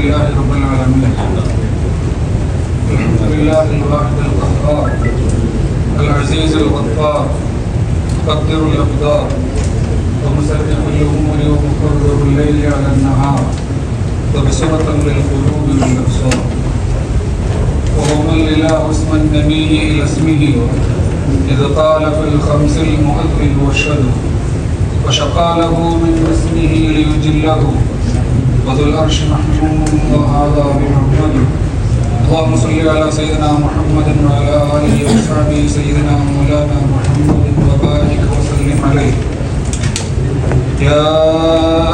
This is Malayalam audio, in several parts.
لله رب العالمين. الحمد لله الواحد القهار. العزيز الغفار. مقدر الأقدار. ومسبح الأمور ومقرر الليل على النهار. تبصرة للقلوب والأبصار. وهو من الاله اسم النبي إلى اسمه. إذ قال في الخمس المؤذن والشهد وشقى له من اسمه ليجله. وذو العرش محمود وهذا بمحمد اللهم صل على سيدنا محمد وعلى اله وصحبه سيدنا مولانا محمد وبارك وسلم عليه يا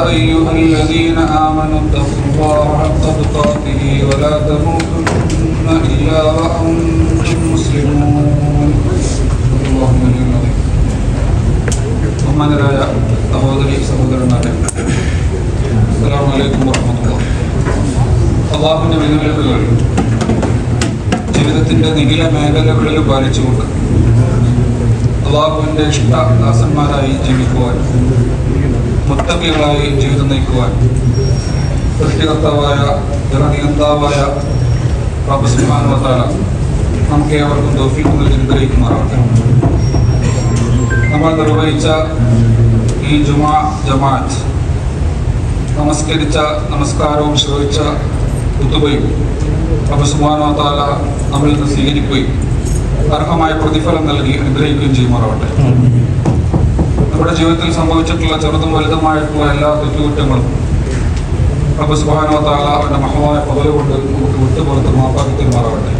ايها الذين امنوا اتقوا الله حق تقاته ولا تموتن الا وانتم مسلمون اللهم العظيم ബഹുമാനരായ സഹോദരി സഹോദരന്മാരെ അസ്സലാമു വലൈക്കും വറഹ്മത്തുള്ളാഹി അള്ളാഹുവിന്റെ വിലവിലക്കുകൾ ജീവിതത്തിന്റെ നികില മേഖലകളിൽ പാലിച്ചുകൊണ്ട് അള്ളാഹുവിന്റെ ഇഷ്ടദാസന്മാരായി ജീവിക്കുവാൻ മുത്തക്കികളായി ജീവിതം നയിക്കുവാൻ സൃഷ്ടികർത്താവായ ജനനിയന്താവായ തആല നമുക്ക് ഏവർക്കും തൗഫീഖ് നൽകി നമ്മൾ നിർവഹിച്ച ഈ ജുമാ ജമാഅത്ത് നമസ്കരിച്ച നമസ്കാരവും ശ്രവിച്ച കുത്തുകയും അബസുമാനോ താല നമ്മളിൽ നിന്ന് സ്വീകരിക്കുകയും അർഹമായ പ്രതിഫലം നൽകി അനുഗ്രഹിക്കുകയും ചെയ്യുമാറാവട്ടെ. നമ്മുടെ ജീവിതത്തിൽ സംഭവിച്ചിട്ടുള്ള ചെറുതും വലുതുമായിട്ടുള്ള എല്ലാ തെറ്റുകുറ്റങ്ങളും അബസുബാനോ താല അവന്റെ മഹമായ പദവി കൊണ്ട് നമുക്ക് വിട്ടുപുറത്ത് മാപ്പാക്കി തരുമാറാവട്ടെ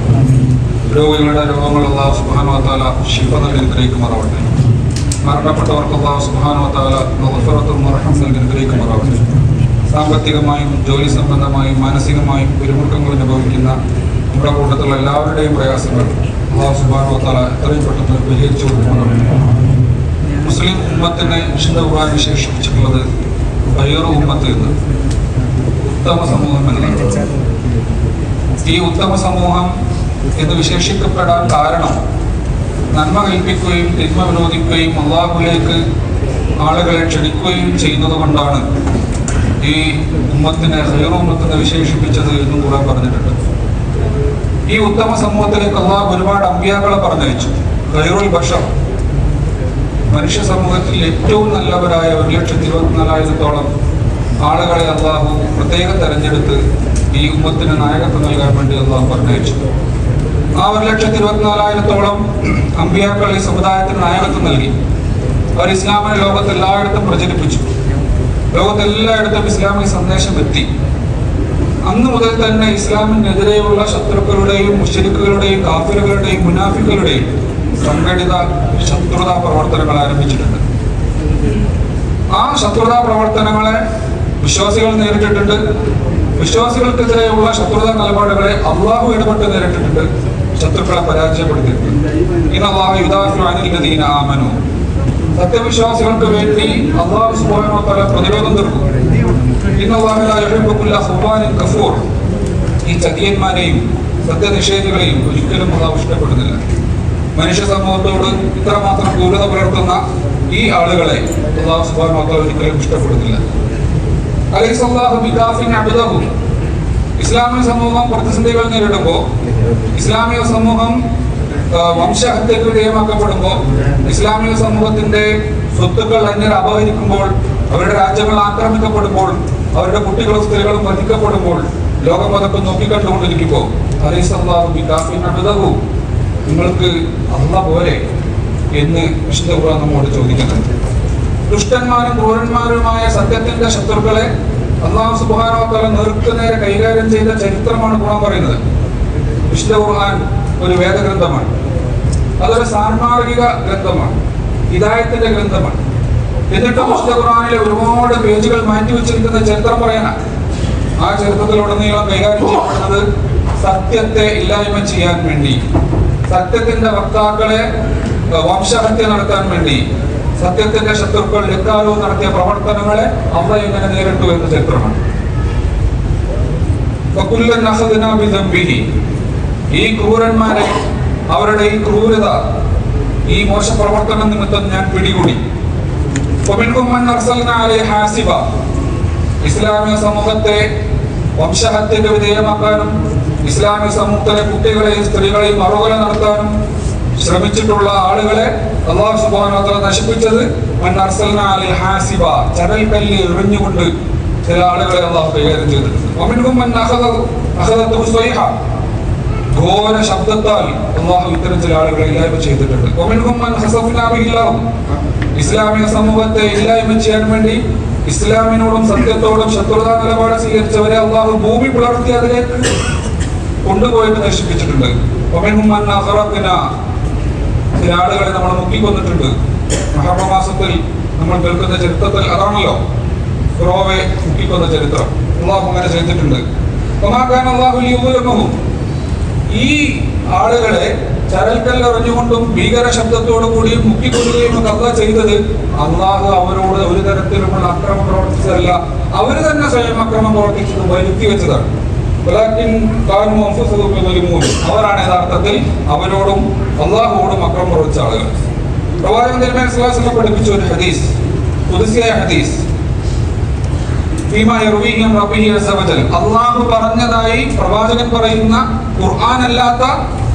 രോഗികളുടെ രോഗങ്ങളുള്ള സുഭാനോത്താല ശിവ നൽകി അനുഗ്രഹിക്കുമാറാവട്ടെ. മരണപ്പെട്ടവർക്കുള്ള റഹ്മത്തും നൽകി അനുഗ്രഹിക്കുമാറാവട്ടെ. സാമ്പത്തികമായും ജോലി സംബന്ധമായും മാനസികമായും പിരിമുറുക്കങ്ങൾ അനുഭവിക്കുന്ന നമ്മുടെ കൂട്ടത്തിലുള്ള എല്ലാവരുടെയും പ്രയാസങ്ങൾ അള്ളാഹു സുബ്ഹാനഹു വതആല എത്രയും പെട്ടെന്ന് പരിഹരിച്ചു കൊടുക്കുമാറാവട്ടെ മുസ്ലിം ഉമ്മത്തിനെ വിശുദ്ധ ഖുർആൻ വിശേഷിപ്പിച്ചിട്ടുള്ളത് ബയ്യറു ഉമ്മത്ത് എന്ന്. ഉത്തമ സമൂഹം എന്നാണ് ഈ ഉത്തമ സമൂഹം എന്ന് വിശേഷിക്കപ്പെടാൻ കാരണം നന്മ കൽപ്പിക്കുകയും തിന്മ വിനോദിക്കുകയും അള്ളാഹുലേക്ക് ആളുകളെ ക്ഷണിക്കുകയും ചെയ്യുന്നത് കൊണ്ടാണ്. ഈ ഉമ്മത്തിനെ ഹൈറുമ്മത്തിനെ വിശേഷിപ്പിച്ചത് എന്നും കൂടെ പറഞ്ഞിട്ടുണ്ട്. ഈ ഉത്തമ സമൂഹത്തിലേക്ക് അള്ളാഹ് ഒരുപാട് അമ്പ്യാക്കളെ പറഞ്ഞയച്ചു. ഹൈറുൽ ബഷർ. മനുഷ്യ സമൂഹത്തിൽ ഏറ്റവും നല്ലവരായ ഒരു ലക്ഷത്തി ഇരുപത്തിനാലായിരത്തോളം ആളുകളെ അള്ളാഹു പ്രത്യേകം തെരഞ്ഞെടുത്ത് ഈ ഉമ്മത്തിന് നായകത്വം നൽകാൻ വേണ്ടി അള്ളാഹു പറഞ്ഞയച്ചു. ആ ഒരു ലക്ഷത്തി ഇരുപത്തിനാലായിരത്തോളം അമ്പിയാക്കൾ ഈ സമുദായത്തിന് നായകത്വം നൽകി. അവർ ഇസ്ലാമിനെ ലോകത്ത് എല്ലായിടത്തും പ്രചരിപ്പിച്ചു. ലോകത്തെല്ലായിടത്തും ഇസ്ലാമിക സന്ദേശം എത്തി. അന്ന് മുതൽ തന്നെ ഇസ്ലാമിനെതിരെയുള്ള ശത്രുക്കളുടെയും മുഷരിക്കുകളുടെയും കാഫിറുകളുടെയും മുനാഫികളുടെയും സംഘടിത ശത്രുതാ പ്രവർത്തനങ്ങൾ ആരംഭിച്ചിട്ടുണ്ട്. ആ ശത്രുതാ പ്രവർത്തനങ്ങളെ വിശ്വാസികൾ നേരിട്ടിട്ടുണ്ട്. വിശ്വാസികൾക്കെതിരെയുള്ള ശത്രുതാ നിലപാടുകളെ അള്ളാഹു ഇടപെട്ട് നേരിട്ടിട്ടുണ്ട്. ശത്രുക്കളെ പരാജയപ്പെടുത്തിയിട്ടുണ്ട്. ഇന്ന് അള്ളാഹു യുദാഫു അനിൽ ആമനു. സത്യവിശ്വാസികൾക്ക് വേണ്ടി അള്ളാഹു തആല പ്രതിരോധം തീർക്കും. ഇന്ന് അള്ളാഹു ലാ യുഹിബ്ബു കുല്ല ഖുർബാനിൻ കഫൂർ. ഈ ചതിയന്മാരെയും സത്യനിഷേധികളെയും ഒരിക്കലും അള്ളാഹു ഇഷ്ടപ്പെടുന്നില്ല. മനുഷ്യ സമൂഹത്തോട് ഇത്രമാത്രം ക്രൂരത പുലർത്തുന്ന ഈ ആളുകളെ അള്ളാഹു തആല ഒരിക്കലും ഇഷ്ടപ്പെടുന്നില്ല. ഇസ്ലാമിക സമൂഹം പ്രതിസന്ധികൾ നേരിടുമ്പോൾ ഇസ്ലാമിക സമൂഹം വംശഹത്യക്ക് വിധേയമാക്കപ്പെടുമ്പോൾ ഇസ്ലാമിക സമൂഹത്തിന്റെ സ്വത്തുക്കൾ അന്യർ അപഹരിക്കുമ്പോൾ അവരുടെ രാജ്യങ്ങൾ ആക്രമിക്കപ്പെടുമ്പോൾ അവരുടെ കുട്ടികളും സ്ത്രീകളും വധിക്കപ്പെടുമ്പോൾ ലോകം അതൊക്കെ നോക്കിക്കണ്ടുകൊണ്ടിരിക്കുമ്പോൾ അലൈഹി അല്ലാഹു നിങ്ങൾക്ക് അല്ല പോലെ എന്ന് വിശുദ്ധ നമ്മോട് ചോദിക്കുന്നുണ്ട്. ദുഷ്ടന്മാരും ക്രൂരന്മാരുമായ സത്യത്തിന്റെ ശത്രുക്കളെ അള്ളാഹു സുബാനോത്തല നേർക്കുനേരെ കൈകാര്യം ചെയ്ത ചരിത്രമാണ് ഗുണം പറയുന്നത്. വിശുദ്ധ ഖുർആൻ ഒരു വേദഗ്രന്ഥമാണ്. അതൊരു സാൻമാർഗിക ഗ്രന്ഥമാണ്. ഹിതായത്തിന്റെ ഗ്രന്ഥമാണ്. എന്നിട്ട് മുസ്ലിം ഖുറാനിലെ ഒരുപാട് പേജുകൾ മാറ്റി വെച്ചിരിക്കുന്ന ചരിത്രം പറയാനാണ് ആ ചരിത്രത്തിലുടനീളം കൈകാര്യം ചെയ്യപ്പെടുന്നത് സത്യത്തെ ഇല്ലായ്മ ചെയ്യാൻ വേണ്ടി. സത്യത്തിന്റെ വക്താക്കളെ വംശഹത്യ നടത്താൻ വേണ്ടി. സത്യത്തിന്റെ ശത്രുക്കൾ എക്കാലവും നടത്തിയ പ്രവർത്തനങ്ങളെ അവ എങ്ങനെ നേരിട്ടു എന്ന ചരിത്രമാണ്. ഈ ക്രൂരന്മാരെ അവരുടെ ഈ ക്രൂരത ഈ മോശപ്രവർത്തന നിമിത്തം ഞാൻ പിടികൂടി. ഹാസിബ ഇസ്ലാമിക സമൂഹത്തെ വംശഹത്യക്ക് വിധേയമാക്കാനും ഇസ്ലാമിക സമൂഹത്തിലെ കുട്ടികളെയും സ്ത്രീകളെയും അറുകൊല നടത്താനും ശ്രമിച്ചിട്ടുള്ള ആളുകളെ അള്ളാഹു സുബാനോത്തല നശിപ്പിച്ചത് ഹാസിബ ചരൽ കല്ല് എറിഞ്ഞുകൊണ്ട് ചില ആളുകളെ അള്ളാഹു കൈകാര്യം ചെയ്തിട്ടുണ്ട്. ഘോര ശബ്ദത്താൽ അള്ളാഹു ഇത്തരം ചില ആളുകളെ ഇല്ലായ്മ ചെയ്തിട്ടുണ്ട്. ഇസ്ലാമിക സമൂഹത്തെ ഇല്ലായ്മ ചെയ്യാൻ വേണ്ടി ഇസ്ലാമിനോടും സത്യത്തോടും ശത്രുതാ നിലപാട് സ്വീകരിച്ചവരെ അള്ളാഹു ഭൂമി പുലർത്തി അതിലേക്ക് കൊണ്ടുപോയിട്ട് നശിപ്പിച്ചിട്ടുണ്ട്. ചില ആളുകളെ നമ്മൾ മുക്കിക്കൊന്നിട്ടുണ്ട്. മഹർറ മാസത്തിൽ നമ്മൾ കേൾക്കുന്ന ചരിത്രത്തിൽ അതാണല്ലോ ഫിറോവെ മുക്കിക്കൊന്ന ചരിത്രം. അള്ളാഹു അങ്ങനെ ചെയ്തിട്ടുണ്ട്. അള്ളാഹു ലിയുദുലമഹും. ഈ ആളുകളെ ചരൽക്കല്ലെറിഞ്ഞുകൊണ്ടും ഭീകര ശബ്ദത്തോടു കൂടിയും മുക്കിക്കൊല്ലുകയും ഒക്കെ ചെയ്തത് അള്ളാഹു അവരോട് ഒരു തരത്തിലുമുള്ള അക്രമം പ്രവർത്തിച്ചതല്ല. അവർ തന്നെ സ്വയം അക്രമം പ്രവർത്തിച്ചത് വരുത്തി വെച്ചതാണ് അവരാണ് യഥാർത്ഥത്തിൽ അവരോടും അള്ളാഹുവോടും അക്രമം പ്രവർത്തിച്ച ആളുകൾ. പ്രവാചകൻ പഠിപ്പിച്ച ഒരു ഹദീസ് പുതുസിയായ ഹദീസ്. അള്ളാഹു പറഞ്ഞതായി പ്രവാചകൻ പറയുന്ന ഖുർആൻ അല്ലാത്ത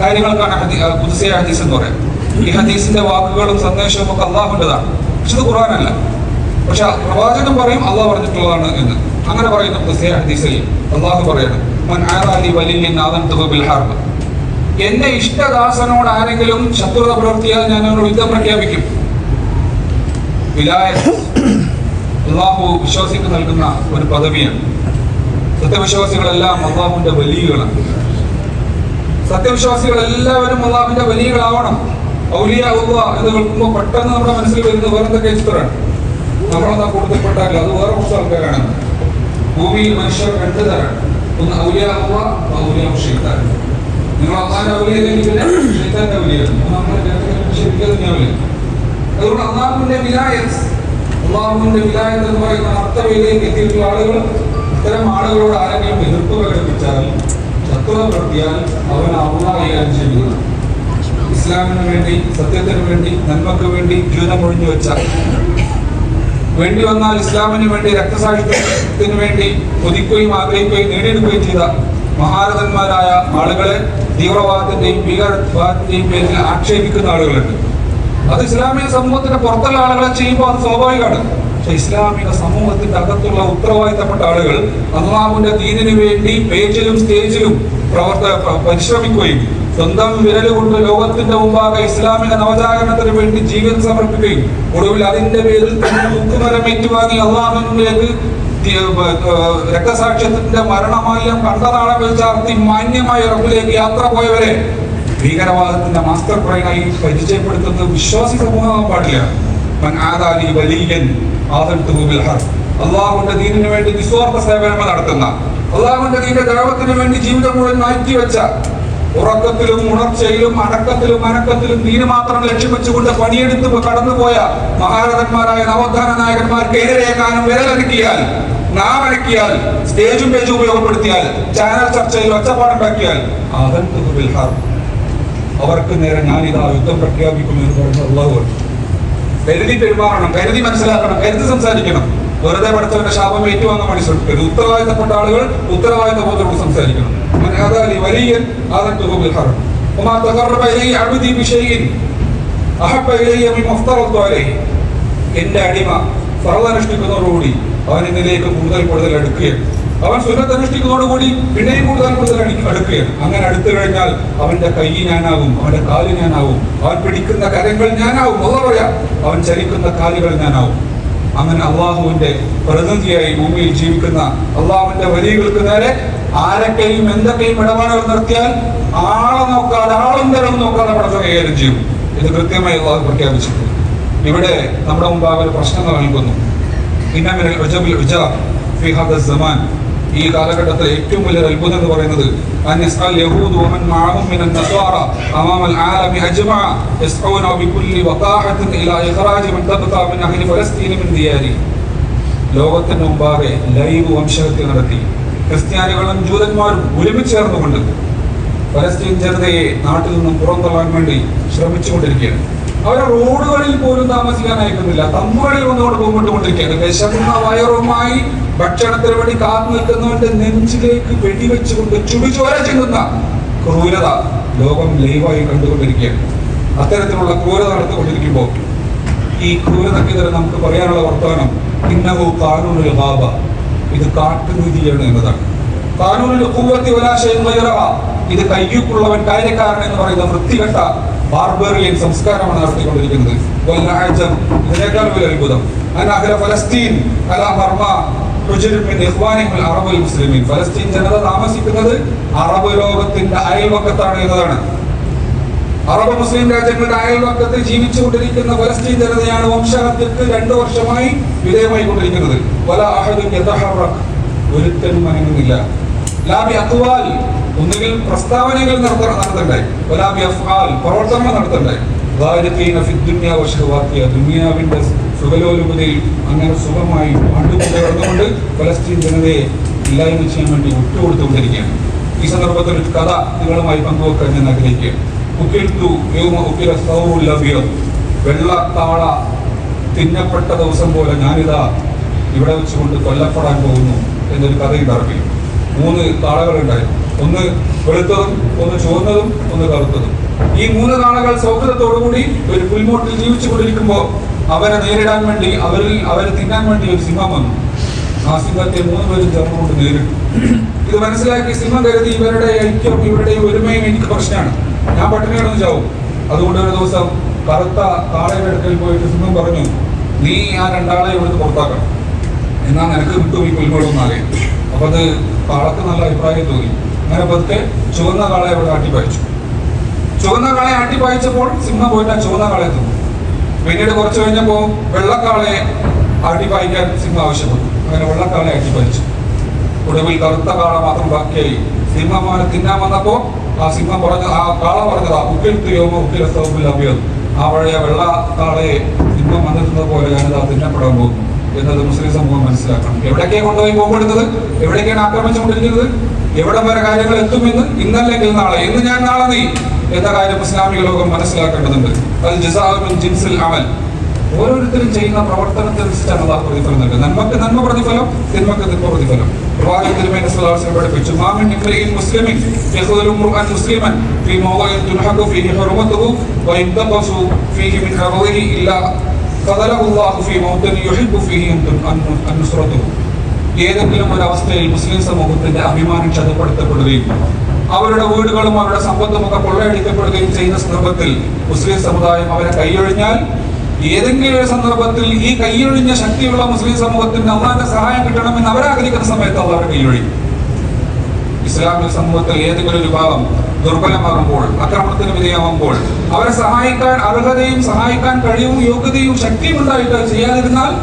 കാര്യങ്ങൾക്കാണ് പുതുസേ ഹദീസ് എന്ന് പറയുന്നത്. ഈ ഹദീസിന്റെ വാക്കുകളും സന്ദേശവും ഒക്കെ അള്ളാഹുന്റെതാണ് പക്ഷെ ഇത് അല്ല പക്ഷെ പ്രവാചകൻ പറയും അള്ളാഹ് പറഞ്ഞിട്ടുള്ളതാണ് എന്ന്. അങ്ങനെ പറയുന്ന പുതുസേ ഹദീസിൽ അള്ളാഹു പറയാണ് വലിയ എന്റെ ഇഷ്ടദാസനോട് ആരെങ്കിലും ശത്രുത പുലർത്തിയാൽ ഞാൻ അവനോട് യുദ്ധം പ്രഖ്യാപിക്കും. വിലായത്ത്. അള്ളാഹു വിശ്വാസിക്ക് നൽകുന്ന ഒരു പദവിയാണ്. സത്യവിശ്വാസികളെല്ലാം അള്ളാഹുവിന്റെ വലിയകളാണ്. സത്യവിശ്വാസികൾ എല്ലാവരും അള്ളാഹുവിന്റെ വലിയകളാവണം. ഔലിയ എന്ന് കേൾക്കുമ്പോൾ പെട്ടെന്ന് നമ്മുടെ മനസ്സിൽ വരുന്ന വേറെ എന്തൊക്കെ ചിത്രമാണ് നമ്മളെന്താ കൂടുതൽപ്പെട്ടാൽ അത് വേറെ കുറച്ച് ആൾക്കാരാണ്. ഭൂമിയിൽ മനുഷ്യർ രണ്ട് തരാണ് ഒന്ന് ഔലിയ ഉള്ള ഔലിയ ഷെയ്ത്താൻ നിങ്ങൾ അള്ളാഹിന്റെ ഔലിയ അല്ലെങ്കിൽ പിന്നെ ഷെയ്ത്താന്റെ ഔലിയാണ്. നമ്മൾ ശരിക്കും അതുകൊണ്ട് അള്ളാഹുവിന്റെ വിലായത്ത് അള്ളാഹുവിന്റെ വിലായത് എന്ന് പറയുന്ന അർത്ഥവയിലേക്ക് എത്തിയിട്ടുള്ള ആളുകൾ ഇത്തരം ആളുകളോട് ആരെങ്കിലും എതിർപ്പ് പ്രകടിപ്പിച്ചാൽ ശത്രുത പ്രത്യാൽ അവൻ അള്ളാഹ് ചെയ്യുന്നു ഇസ്ലാമിന് വേണ്ടി സത്യത്തിന് വേണ്ടി നന്മക്ക് വേണ്ടി ജീവിതം ഒഴിഞ്ഞു വെച്ച വേണ്ടി വന്നാൽ ഇസ്ലാമിന് വേണ്ടി രക്തസാക്ഷിത്വത്തിന് വേണ്ടി കൊതിക്കുകയും ആഗ്രഹിക്കുകയും നേടിയെടുക്കുകയും ചെയ്ത മഹാരഥന്മാരായ ആളുകളെ തീവ്രവാദത്തിന്റെയും ഭീകരവാദത്തിന്റെയും പേരിൽ ആക്ഷേപിക്കുന്ന ആളുകളുണ്ട്. അത് ഇസ്ലാമിക സമൂഹത്തിന്റെ പുറത്തുള്ള ആളുകളെ ചെയ്യുമ്പോൾ അത് സ്വാഭാവികമാണ്. പക്ഷെ ഇസ്ലാമിക സമൂഹത്തിന്റെ അകത്തുള്ള ഉത്തരവാദിത്തപ്പെട്ട ആളുകൾ അള്ളാഹുവിന്റെ ദീനിനു വേണ്ടി പേജിലും സ്റ്റേജിലും പ്രവർത്ത പരിശ്രമിക്കുകയും സ്വന്തം വിരൽ കൊണ്ട് ലോകത്തിന്റെ മുമ്പാകെ ഇസ്ലാമിക നവജാഗരണത്തിന് വേണ്ടി ജീവൻ സമർപ്പിക്കുകയും ഒടുവിൽ അതിന്റെ പേരിൽ തന്നെ മുക്കുമരം ഏറ്റുവാങ്ങി അള്ളാഹുവിലേക്ക് രക്തസാക്ഷ്യത്തിന്റെ മരണമാല്യം കണ്ടതാണ് ചാർത്തി മാന്യമായ ഉറപ്പിലേക്ക് യാത്ര പോയവരെ ഭീകരവാദത്തിന്റെ മാസ്റ്റർ പ്ലാനായി പരിചയപ്പെടുത്തുന്നത് വിശ്വാസി സമൂഹമാകാൻ പാടില്ല ഹർബ്. ദീനിനു വേണ്ടി നിസ്വാർത്ഥ സേവനങ്ങൾ നടത്തുന്ന അള്ളാഹുന്റെ ദീന്റെ ദൈവത്തിന് വേണ്ടി ജീവിതം മുഴുവൻ മാറ്റിവെച്ച ഉറക്കത്തിലും ഉണർച്ചയിലും അടക്കത്തിലും അനക്കത്തിലും ദീന് മാത്രം ലക്ഷ്യം വെച്ചുകൊണ്ട് പണിയെടുത്ത് കടന്നുപോയ മഹാരഥന്മാരായ നവോത്ഥാന നായകന്മാർക്ക് എതിരേക്കാനും വിരലനക്കിയാൽ നാമനക്കിയാൽ സ്റ്റേജും പേജും ഉപയോഗപ്പെടുത്തിയാൽ ചാനൽ ചർച്ചയിൽ ഒച്ചപ്പാടുണ്ടാക്കിയാൽ ബിൽ ഹർബ്. അവർക്ക് നേരെ ഞാനിതാ യുദ്ധം പ്രഖ്യാപിക്കുമെന്ന് പറഞ്ഞ അള്ളാഹു കരുതി പെരുമാറണം കരുതി മനസ്സിലാക്കണം കരുതി സംസാരിക്കണം. വെറുതെ പഠിച്ചവരുടെ ശാപം ഏറ്റുവാങ്ങാൻ വേണ്ടി ശ്രമിക്കരുത്. ഉത്തരവാദിത്തപ്പെട്ട ആളുകൾ ഉത്തരവാദിത്തബോധത്തോട് സംസാരിക്കണം. വലിയൻ എന്റെ അടിമ ഫറദനുഷ്ഠിക്കുന്നതോടുകൂടി അവൻ ഇതിലേക്ക് കൂടുതൽ കൂടുതൽ എടുക്കുകയാണ് അവൻ സുന്നത്ത് അനുഷ്ഠിക്കുന്നതോടുകൂടി പിന്നെയും കൂടുതൽ കൂടുതൽ അടുക്കുകയാണ്. അങ്ങനെ അടുത്തു കഴിഞ്ഞാൽ അവന്റെ കൈ ഞാനാകും അവന്റെ കാൽ ഞാനാകും അവൻ പിടിക്കുന്ന കരങ്ങൾ ഞാനാവും അല്ല പറയാ അവൻ ചലിക്കുന്ന കാലുകൾ ഞാനാവും അങ്ങനെ അള്ളാഹുവിന്റെ പ്രതിനിധിയായി ഭൂമിയിൽ ജീവിക്കുന്ന അള്ളാഹുവിന്റെ വലിയകൾക്ക് നേരെ ആരൊക്കെയും എന്തൊക്കെയും ഇടപാടുകൾ നടത്തിയാൽ ആളെ നോക്കാതെ ആളും തരം നോക്കാതെ പടച്ച കൈകാര്യം ചെയ്യും. ഇത് കൃത്യമായി അള്ളാഹു പ്രഖ്യാപിച്ചിട്ടുണ്ട്. ഇവിടെ നമ്മുടെ മുമ്പാകെ പ്രശ്നങ്ങൾ നൽകുന്നു ഇന്നമിനൽ ഉജബിൽ ഉജാബ് ഫി സമാൻ. ഈ കാലഘട്ടത്തിലെ ഏറ്റവും വലിയ അത്ഭുതം എന്ന് പറയുന്നത് ലോകത്തിന് മുമ്പാകെ ലൈവ് വംശഹത്യ നടത്തി. ക്രിസ്ത്യാനികളും ജൂതന്മാരും ഒരുമിച്ചേർന്നുകൊണ്ട് ഫലസ്തീൻ ജനതയെ നാട്ടിൽ നിന്നും പുറന്തള്ളാൻ വേണ്ടി ശ്രമിച്ചുകൊണ്ടിരിക്കുകയാണ്. അവരെ റോഡുകളിൽ പോലും താമസിക്കാൻ അയക്കുന്നില്ല. തമ്പുകളിൽ വന്നുകൊണ്ട് പോകുമ്പോട്ടുകൊണ്ടിരിക്കുകയാണ് വിശന്ന വയറുമായി ഭക്ഷണത്തിന് വേണ്ടി കാത്തു നിൽക്കുന്നവന്റെ നെഞ്ചിലേക്ക് വെടിവെച്ചുകൊണ്ട് ചുടിച്ചോര ചിന്തുന്ന ക്രൂരത ലോകം ലൈവായി കണ്ടുകൊണ്ടിരിക്കുകയാണ്. അത്തരത്തിലുള്ള ക്രൂരത നടത്തിക്കൊണ്ടിരിക്കുമ്പോൾ ഈ ക്രൂരതക്കെതിരെ നമുക്ക് പറയാനുള്ള വർത്തമാനം ഇന്നഹു കാനൂനുൽ ബാബ ഇത് കാട്ടുനീതിയാണ് എന്നതാണ്. കാനൂനിൽ ഇത് കയ്യൂക്കുള്ളവൻ കാര്യക്കാരൻ എന്ന് പറയുന്ന വൃത്തികെട്ട ബാർബേറിയൻ സംസ്കാരമാണ് നടത്തിക്കൊണ്ടിരിക്കുന്നത്. വല്ലാഴ്ചം ഇതിനേക്കാൾ വലിയ അത്ഭുതം. അനഹല ഫലസ്തീൻ അല മർമ ഹുജുറുമിൻ ഇഖ്വാനിഹുൽ അറബുൽ മുസ്ലിമീൻ. ഫലസ്തീൻ ജനത താമസിക്കുന്നത് അറബ് ലോകത്തിന്റെ അയൽവക്കത്താണ് എന്നതാണ്. അറബ് മുസ്ലിം രാജ്യങ്ങളുടെ അയൽവക്കത്ത് ജീവിച്ചുകൊണ്ടിരിക്കുന്ന ഫലസ്തീൻ ജനതയാണ് വംശഹത്യക്ക് രണ്ടു വർഷമായി വിധേയമായി കൊണ്ടിരിക്കുന്നത് അഹദുൻ യതഹറക് ഒരുത്തനും അനങ്ങുന്നില്ല. ലാബി അക്വാൽ ഒന്നുകിൽ പ്രസ്താവനകൾ നടത്ത നടത്തണ്ടായി വലാബി അഫ്ആൽ പ്രവർത്തനങ്ങൾ നടത്തണ്ടായി ദുനിയാവിന്റെ സുഖലോലുപതയിൽ അങ്ങനെ സുഖമായി പാണ്ടുകൊണ്ട് കിടന്നുകൊണ്ട് ഫലസ്തീൻ ജനതയെ ഇല്ലായ്മ ചെയ്യാൻ വേണ്ടി ഒറ്റുകൊടുത്തുകൊണ്ടിരിക്കുകയാണ് ഈ സന്ദർഭത്തിൽ ഒരു കഥ നിങ്ങളുമായി പങ്കുവെക്കാൻ ഞാൻ ആഗ്രഹിക്കുകയാണ്. ഉക്കിൽത്തു യോമ ഉക്കില സൗറുൽ അബിയം വെള്ള താള തിന്നപ്പെട്ട ദിവസം പോലെ ഞാനിതാ ഇവിടെ വെച്ചുകൊണ്ട് കൊല്ലപ്പെടാൻ പോകുന്നു എന്നൊരു പറഞ്ഞു മൂന്ന് താളകളുണ്ടായി ഒന്ന് വെളുത്തതും ഒന്ന് ചുവന്നതും ഒന്ന് കറുത്തതും. ഈ മൂന്ന് താളകൾ സൗഹൃദത്തോടുകൂടി ഒരു പുൽമോട്ടിൽ ജീവിച്ചു കൊണ്ടിരിക്കുമ്പോൾ അവരെ നേരിടാൻ വേണ്ടി അവരിൽ അവരെ തിന്നാൻ വേണ്ടി ഒരു സിംഹം വന്നു. ആ സിംഹത്തെ മൂന്ന് പേരും ചേർന്നുകൊണ്ട് നേരിട്ടു. ഇത് മനസ്സിലാക്കി സിംഹം കരുതി ഇവരുടെ ഐക്യം ഇവരുടെ ഒരുമയും എനിക്ക് പ്രശ്നമാണ്. ഞാൻ പട്ടിണി ചാവും. അതുകൊണ്ട് ഒരു ദിവസം കറുത്ത താളയുടെ അടുക്കൽ പോയിട്ട് സിംഹം പറഞ്ഞു നീ ആ രണ്ടാളെ ഇവിടുന്ന് പുറത്താക്കണം. എന്നാൽ നിനക്ക് കിട്ടും ഈ പുൽമേളൊന്നാകെ അപ്പൊ അത് കാളക്ക് നല്ല അഭിപ്രായം തോന്നി. അങ്ങനെ പതുക്കെ ചുവന്ന കാളെ അവിടെ ആട്ടിപ്പായിച്ചു ചുവന്ന കാളെ ആട്ടിപ്പായിച്ചപ്പോൾ സിംഹം പോയിട്ട് ആ ചുവന്ന കാളെ തിന്നു. പിന്നീട് കുറച്ച് കഴിഞ്ഞപ്പോ വെള്ളക്കാളെ ആട്ടിപ്പായിക്കാൻ സിംഹം ആവശ്യപ്പെട്ടു. അങ്ങനെ വെള്ളക്കാളെ ആട്ടിപ്പായിച്ചു ഒടുവിൽ കറുത്ത കാള മാത്രം ബാക്കിയായി. സിംഹം അവനെ തിന്നാൻ വന്നപ്പോ ആ സിംഹം പറഞ്ഞ ആ കാള പറഞ്ഞതാ ഉക്കിൽ തുയോമ ഉക്കിൽ സൗബിൽ അഭിയത് ആ പഴയ വെള്ള കാളയെ സിംഹം വന്നിരുന്നത് പോലെ ഞാനിതാ തിന്നപ്പെടാൻ പോകുന്നു. എന്നത് മുസ്ലിം സമൂഹം മനസ്സിലാക്കണം. എവിടേക്കാണ് കൊണ്ടുപോയി പോകുമെടുത്തത് എവിടേക്കാണ് ആക്രമിച്ചുകൊണ്ടിരിക്കുന്നത് എവിടെ വരെ കാര്യങ്ങൾ എത്തുമെന്ന് ഇന്നല്ലെങ്കിൽ നാളെ. ഇന്ന് ഞാൻ നാളെ നീ എന്ന കാര്യം ഇസ്ലാമിക ലോകം മനസ്സിലാക്കേണ്ടതുണ്ട്. അത് ജസാമിൻ ജിൻസിൽ അമൽ. ഓരോരുത്തരും ചെയ്യുന്ന പ്രവർത്തനത്തിനനുസരിച്ചാണ് അള്ളാഹ് പ്രതിഫലം നൽകുന്നത്. നന്മക്ക് നന്മ പ്രതിഫലം തിന്മക്ക് തിന്മ പ്രതിഫലം. പ്രവാചകൻ തിരുമേനി വസല്ലം പഠിപ്പിച്ചു. മാമിൻ ഇംറിഇൻ മുസ്ലിമിൻ യഖ്ദുലു മുർഅൻ മുസ്ലിമൻ ഫീ മൗദിഇൻ തുൻഹഖു ഫീഹി ഹുർമത്തുഹു വയന്തഖസു ഫീഹി മിൻ അർദിഹി ഇല്ലാ ഖദലഹു അല്ലാഹു ഫീ മൗദിൻ യുഹിബ്ബു ഫീഹി അൻ നുസ്റതുഹു ഏതെങ്കിലും ഒരു അവസ്ഥയിൽ മുസ്ലിം സമൂഹത്തിന്റെ അഭിമാനം ക്ഷതപ്പെടുത്തപ്പെടുകയും അവരുടെ വീടുകളും അവരുടെ സമ്പത്തും ഒക്കെ കൊള്ളയടിക്കപ്പെടുകയും ചെയ്യുന്ന സന്ദർഭത്തിൽ മുസ്ലിം സമുദായം അവരെ കൈയൊഴിഞ്ഞാൽ ഏതെങ്കിലും ഒരു സന്ദർഭത്തിൽ ഈ കൈയൊഴിഞ്ഞ ശക്തിയുള്ള മുസ്ലിം സമൂഹത്തിന് അള്ളാന്റെ സഹായം കിട്ടണമെന്ന് അവരാഗ്രഹിക്കുന്ന സമയത്ത് അള്ളാഹ് കൈയൊഴിയും ഇസ്ലാമിക സമൂഹത്തിൽ ഏതെങ്കിലും ഒരു വിഭാഗം ദുർബലമാകുമ്പോൾ ആക്രമണത്തിന് വിധേയമാകുമ്പോൾ അവരെ സഹായിക്കാൻ അർഹതയും സഹായിക്കാൻ കഴിവും യോഗ്യതയും ശക്തിയും ഉണ്ടായിട്ട് അത് ചെയ്യാതിരുന്നാൽ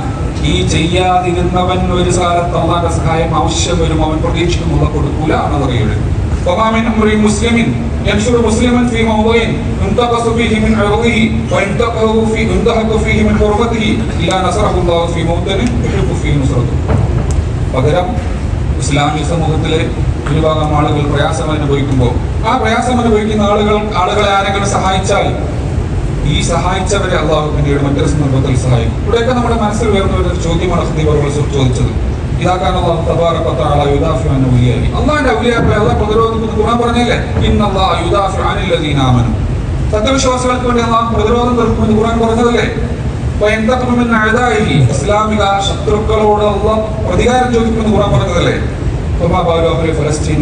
ഈ ചെയ്യാതിരുന്നവൻ ഒരു കാലത്ത് അള്ളാന്റെ സഹായം ആവശ്യം വരും അവൻ പ്രതീക്ഷിക്കുമുള്ള കൊടുക്കൂല എന്ന് പറയുന്നത് وما من امر مسلم ينشر مسلما في موضع ينتقص فيه من عرضه وينتقه في ينتهك فيه من حرمته الا نصره الله في موطن يحب فيه نصرته പകരം ഇസ്ലാമിക സമൂഹത്തിലെ ഭൂരിഭാഗം ആളുകൾ പ്രയാസം അനുഭവിക്കുമ്പോൾ ആ പ്രയാസം അനുഭവിക്കുന്ന ആളുകൾ ആളുകളെ ആരെങ്കിലും സഹായിച്ചാൽ ഈ സഹായിച്ചവരെ അള്ളാഹു പിന്നീട് മറ്റൊരു സന്ദർഭത്തിൽ സഹായിക്കും. ഇവിടെയൊക്കെ നമ്മുടെ മനസ്സിൽ വരുന്ന ഒരു ചോദ്യമാണ് ഹദീബ് ചോദിച്ചത്. ഇതാക്കാൻ സത്യവിശ്വാസികൾക്ക് വേണ്ടി അള്ളാഹു പ്രതിരോധം തീർക്കുമെന്ന് ഖുർആൻ പറഞ്ഞതല്ലേ? ഇസ്ലാമിക ശത്രുക്കളോട് പ്രതികാരം ചോദിക്കുമെന്ന് കുറാൻ പറഞ്ഞതല്ലേ? ഫലസ്തീൻ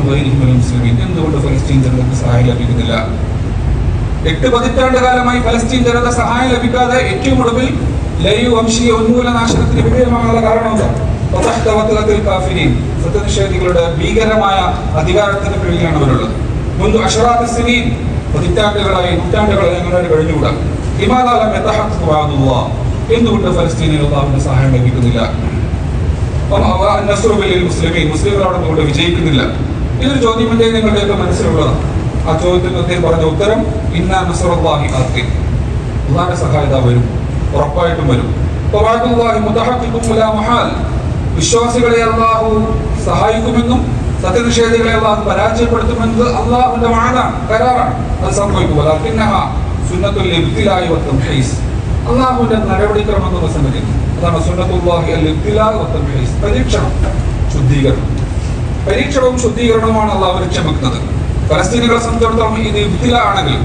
മുസ്ലിമീൻ. എന്തുകൊണ്ട് ഫലസ്തീൻ ജനതയ്ക്ക് സഹായം ലഭിക്കുന്നില്ല? എട്ട് പതിറ്റാണ്ട് കാലമായി ഫലസ്തീൻ ജനത സഹായം ലഭിക്കാതെ ഏറ്റവും ഒടുവിൽ ലൈവ് വംശീയ ഉന്മൂലനാശനത്തിന് വിധേയമാകാനുള്ള കാരണം എന്താ? ഫതഹ്തവത്തലത്തിൽ കാഫിരീൻ. സത്യനിഷേധികളുടെ ഭീകരമായ അധികാരത്തിന് കീഴിലാണ് അവരുള്ളത്. മുൻപ് അഷറാത്ത് പതിറ്റാണ്ടുകളായി നൂറ്റാണ്ടുകളായി ഞങ്ങളുടെ കഴിഞ്ഞുകൂടാ? ഹിമാലയം എന്തുകൊണ്ട് ഫലസ്തീനിൽ അള്ളാഹുവിന് സഹായം ലഭിക്കുന്നില്ല? നസ്രുബലിൽ മുസ്ലിമീൻ മുസ്ലിങ്ങൾ അവിടെ കൊണ്ട് വിജയിക്കുന്നില്ല. ഇതൊരു ചോദ്യം നിങ്ങളുടെ നിങ്ങളുടെയൊക്കെ മനസ്സിലുള്ളതാണ് ആ ചോദ്യത്തിന് അദ്ദേഹം പറഞ്ഞ ഉത്തരം ഇന്ന നസറുല്ലാഹി കാത്തി. അള്ളാഹിന്റെ സഹായത വരും ഉറപ്പായിട്ടും വരും. വിശ്വാസികളെ അള്ളാഹു സഹായിക്കുമെന്നും സത്യനിഷേധികളെ അള്ളാഹു പരാജയപ്പെടുത്തുമെന്നത് അള്ളാഹുവിന്റെ വാദാണ് കരാറാണ്. അത് സംഭവിക്കുമല്ലോ സുന്നത്തുൽ ഇബ്തിലായി വത്തം ഹൈസ് അള്ളാഹുവിന്റെ നടപടിക്രമം എന്നുള്ള സംഗതി അതാണ് സുന്നത്തുല്ലാഹി അൽ ഇബ്തിലായി വത്തം ഹൈസ് പരീക്ഷണം ശുദ്ധീകരണം പരീക്ഷണവും ശുദ്ധീകരണവുമാണ് അള്ളാഹു ലക്ഷ്യം വെക്കുന്നത് ഫലസ്തീനുകളെ സംബന്ധിച്ചിടത്തോളം ഇത് ഇബ്തില ആണെങ്കിൽ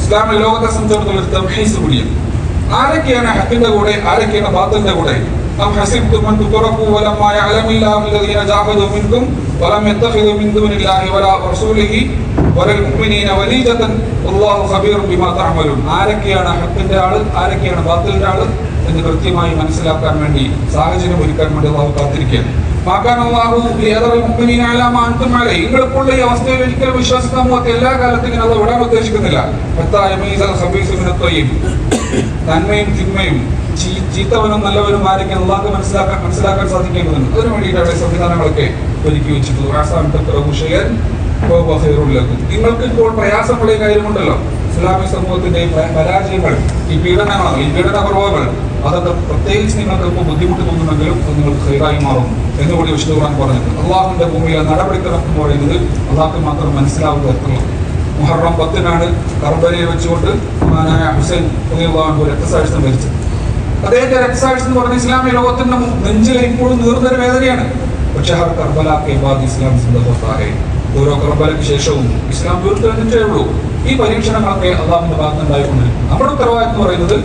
ഇസ്ലാമിക ലോകത്തെ സംബന്ധിച്ചിടത്തോളം ഒരു തംഹീസ് കൂടിയാണ് ആരൊക്കെയാണ് ഹക്കിന്റെ കൂടെ ആരൊക്കെയാണ് ബാത്തലിന്റെ കൂടെ أم حسبتم أن تتركوا ولما يعلم الله الذين جاهدوا منكم ولم يتخذوا من دون الله ولا رسوله ആരൊക്കെയാണ് ഹക്കിന്റെ ആൾ? ആരൊക്കെയാണ് ബാത്തിലിന്റെ ആൾ? എന്ന് കൃത്യമായി മനസ്സിലാക്കാൻ വേണ്ടി സാഹചര്യം ഒരുക്കാൻ വേണ്ടി അള്ളാഹു കാത്തിരിക്കുകയാണ്. നിങ്ങളിപ്പോൾ ഈ അവസ്ഥയിൽ ഒരിക്കലും വിശ്വാസം സമൂഹത്തെ എല്ലാ കാലത്തും ഇങ്ങനെ അത് വിടാൻ ഉദ്ദേശിക്കുന്നില്ല. നന്മയും തിന്മയും ചീത്തവനും നല്ലവനും ആരൊക്കെ അള്ളാഹ് മനസ്സിലാക്കാൻ മനസ്സിലാക്കാൻ സാധിക്കേണ്ടതുണ്ട്. അതിനു വേണ്ടിയിട്ടാണ് സംവിധാനങ്ങളൊക്കെ ഒരുക്കി വെച്ചിട്ടുള്ളത്. നിങ്ങൾക്ക് ഇപ്പോൾ പ്രയാസമുള്ള കാര്യമുണ്ടല്ലോ. ഇസ്ലാമിക സമൂഹത്തിന്റെ പരാജയങ്ങൾ ഈ പീഡനങ്ങൾ ഈ പീഡന കുറവുകൾ അതൊക്കെ പ്രത്യേകിച്ച് നിങ്ങൾക്ക് ഇപ്പോൾ ബുദ്ധിമുട്ട് തോന്നുമെങ്കിലും അത് നിങ്ങൾക്ക് ഹൈറായി മാറും എന്നുകൂടി വിശുദ്ധ ഖുർആൻ പറഞ്ഞിട്ടുണ്ട്. അള്ളാഹുവിന്റെ ഭൂമിയിലെ നടപടിക്രമം എന്ന് പറയുന്നത് അള്ളാഹ്ക്ക് മാത്രം മനസ്സിലാവുക തരത്തിലുള്ള മുഹറം പത്തിനാണ് കർബരയെ വെച്ചുകൊണ്ട് ഹുസൈൻ റളിയല്ലാഹു രക്തസാക്ഷിത്വം മരിച്ചത് അദ്ദേഹത്തെ രക്തസാക്ഷി എന്ന് പറഞ്ഞ ഇസ്ലാമിക ലോകത്തിന്റെ നെഞ്ചിൽ ഇപ്പോഴും നീർന്നൊരു വേദനയാണ്. പക്ഷെ ഹർ ഇസ്ലാം സിന്ധോത്താഹെ ഓരോ കർബലയ്ക്ക് ശേഷവും ഇസ്ലാം ഉയർത്തെഴുന്നേറ്റേ ഉള്ളൂ ഈ പരീക്ഷണങ്ങളൊക്കെ അള്ളാഹുവിന്റെ ഭാഗത്ത് ഉണ്ടായിക്കൊണ്ടിരിക്കും നമ്മുടെ ഉത്തരവാദിത്വം എന്ന് പറയുന്നത്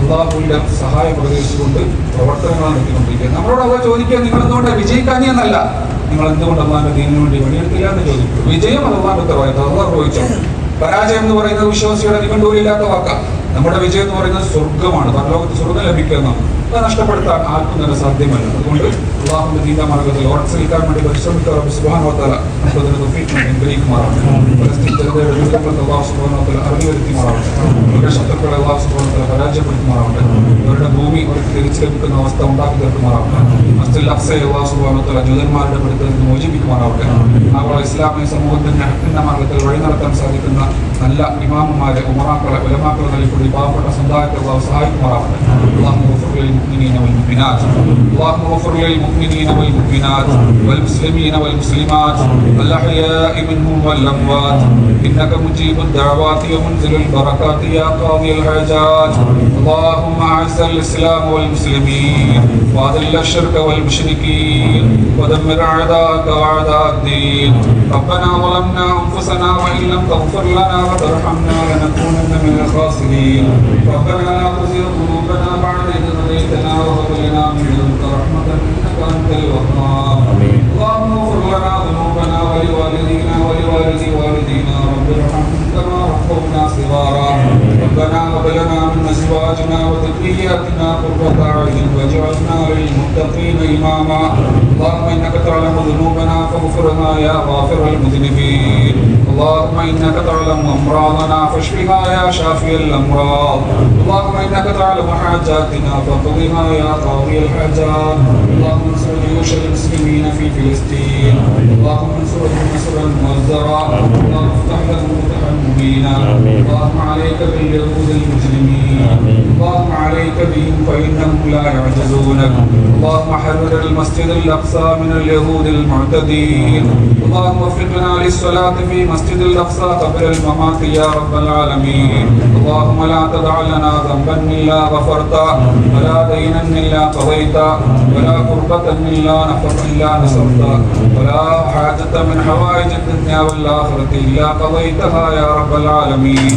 അള്ളാഹുവിന്റെ സഹായം പ്രതീക്ഷിച്ചുകൊണ്ട് പ്രവർത്തനങ്ങളാണ് നടത്തിക്കൊണ്ടിരിക്കുക നമ്മളോട് അവ ചോദിക്കുക നിങ്ങൾ എന്തുകൊണ്ട് വിജയിക്കാനി എന്നല്ല? നിങ്ങൾ എന്തുകൊണ്ട് അള്ളാഹിന്റെ ദീനിനു വേണ്ടി പണിയെടുത്തില്ല എന്ന് ചോദിക്കും വിജയം അത് അള്ളാഹിന്റെ അള്ളാഹ് ചോദിച്ചോ പരാജയം എന്ന് പറയുന്നത് വിശ്വാസിയുടെ നികണ്ടൂരില്ലാത്ത വാക്ക. നമ്മുടെ വിജയം എന്ന് പറയുന്നത് സ്വർഗമാണ് പരലോകത്ത് സ്വർഗം അത് നഷ്ടപ്പെടുത്താൻ ആർക്കും തന്നെ സാധ്യമല്ല. അതുകൊണ്ട് അള്ളാഹുന്റെ നീതാ മാർഗത്തിൽ ഉറച്ചിരിക്കാൻ വേണ്ടി പരിശ്രമിക്കുക സുബാനോത്തല അതിന് തുപ്പിയിട്ടുണ്ട് അനുഗ്രഹിക്കുമാറാണ് പലസ്തീൻ ജനതയുടെ ദുഷ്ടപ്പെട്ട അള്ളാഹു സുബാനോത്തല അറിഞ്ഞുവരുത്തിമാറാവട്ടെ അവരുടെ ശത്രുക്കളെ അള്ളാഹു സുബാനോത്തല പരാജയപ്പെടുത്തുമാറാവട്ടെ അവരുടെ ഭൂമി അവർക്ക് തിരിച്ചു അവസ്ഥ ഉണ്ടാക്കി തീർക്കുമാറാവട്ടെ അസ്തുൽ അഫ്സെ അള്ളാഹു സുബാനോത്തല ജൂതന്മാരുടെ പിടുത്തത്തിൽ നിന്ന് മോചിപ്പിക്കുമാറാവട്ടെ ആഗോള ഇസ്ലാമിക സമൂഹത്തിന്റെ ഹക്കിന്റെ മാർഗത്തിൽ വഴി നടത്താൻ സാധിക്കുന്ന നല്ല ഇമാമുമാരെ ഉമറാക്കളെ ഉലമാക്കളെ നൽകിക്കൊണ്ട് പാവപ്പെട്ട സമുദായത്തെ അള്ളാഹു സഹായിക്കുമാറാവട്ടെ അള്ളാഹു والمؤمنات. اللهم اغفر للمؤمنين والمؤمنات والمسلمين والمسلمات الأحياء منهم والأموات. إنك مجيب الدعوات ومنزل البركات يا قاضي الحاجات. اللهم أعز الإسلام والمسلمين وأذل الشرك والمشركين ودمر أعداءك وأعداء الدين. ربنا ظلمنا أنفسنا وإن لم تغفر لنا وترحمنا لنكونن من الخاسرين. ربنا لا تزغ قلوبنا بعد هديتنا وهب لنا من لدنك رحمة إنك أنت الوهاب. اللهم اغفر لنا ذنوبنا ولوالدينا ولوالدي والدينا رب ارحمهم هب لنا من أزواجنا وذرياتنا قرة أعين واجعلنا للمتقين إماما. اللهم إنك تعلم ذنوبنا فاغفرها يا غافر المذنبين. اللهم إنك تعلم أمراضنا فاشفها يا شافي الأمراض. اللهم إنك تعلم حاجاتنا فاقضها يا قاضي الحاجات. اللهم انصر جيوش المسلمين في فلسطين. اللهم انصرهم نصرا مؤزرا اللهم افتح لهم فتحا مبينا اللهم عليك باليهود المجرمين. اللهم عليك بهم فإنهم لا يعجزونك اللهم حرر المسجد الأقصى من اليهود المعتدين. اللهم وفقنا للصلاة في مسجد الأقصى قبل الممات يا رب العالمين. اللهم لا تدع لنا ذنبا إلا غفرته ولا دينا إلا قضيته ولا كربة إلا نفر إلا نصرته ولا حاجة من حوائج الدنيا والآخرة إلا قضيتها يا رب العالمين.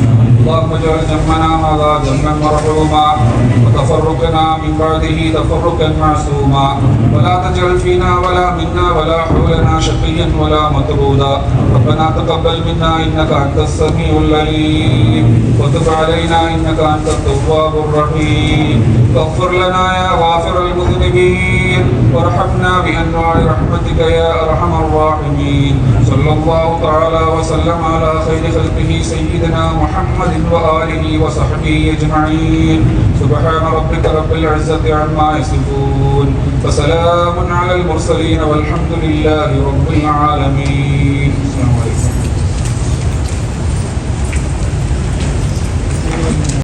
اللهم اجعل جمعنا هذا جمعا مرحوما وتفرقنا من بعده تفرقا معصوما. ولا تجعل فينا ولا منا ولا حولنا شقيا ولا مطرودا. ربنا تقبل منا إنك أنت السميع العليم. وتب علينا إنك أنت التواب الرحيم. واغفر لنا يا غافر المذنبين. وارحمنا بأنواع رحمتك يا أرحم الراحمين. صلى الله تعالى وسلم على خير خلقه سيدنا محمد وآله وصحبه أجمعين. سبحان ربك رب العزة عما يصفون. وسلام على المرسلين والحمد لله رب العالمين.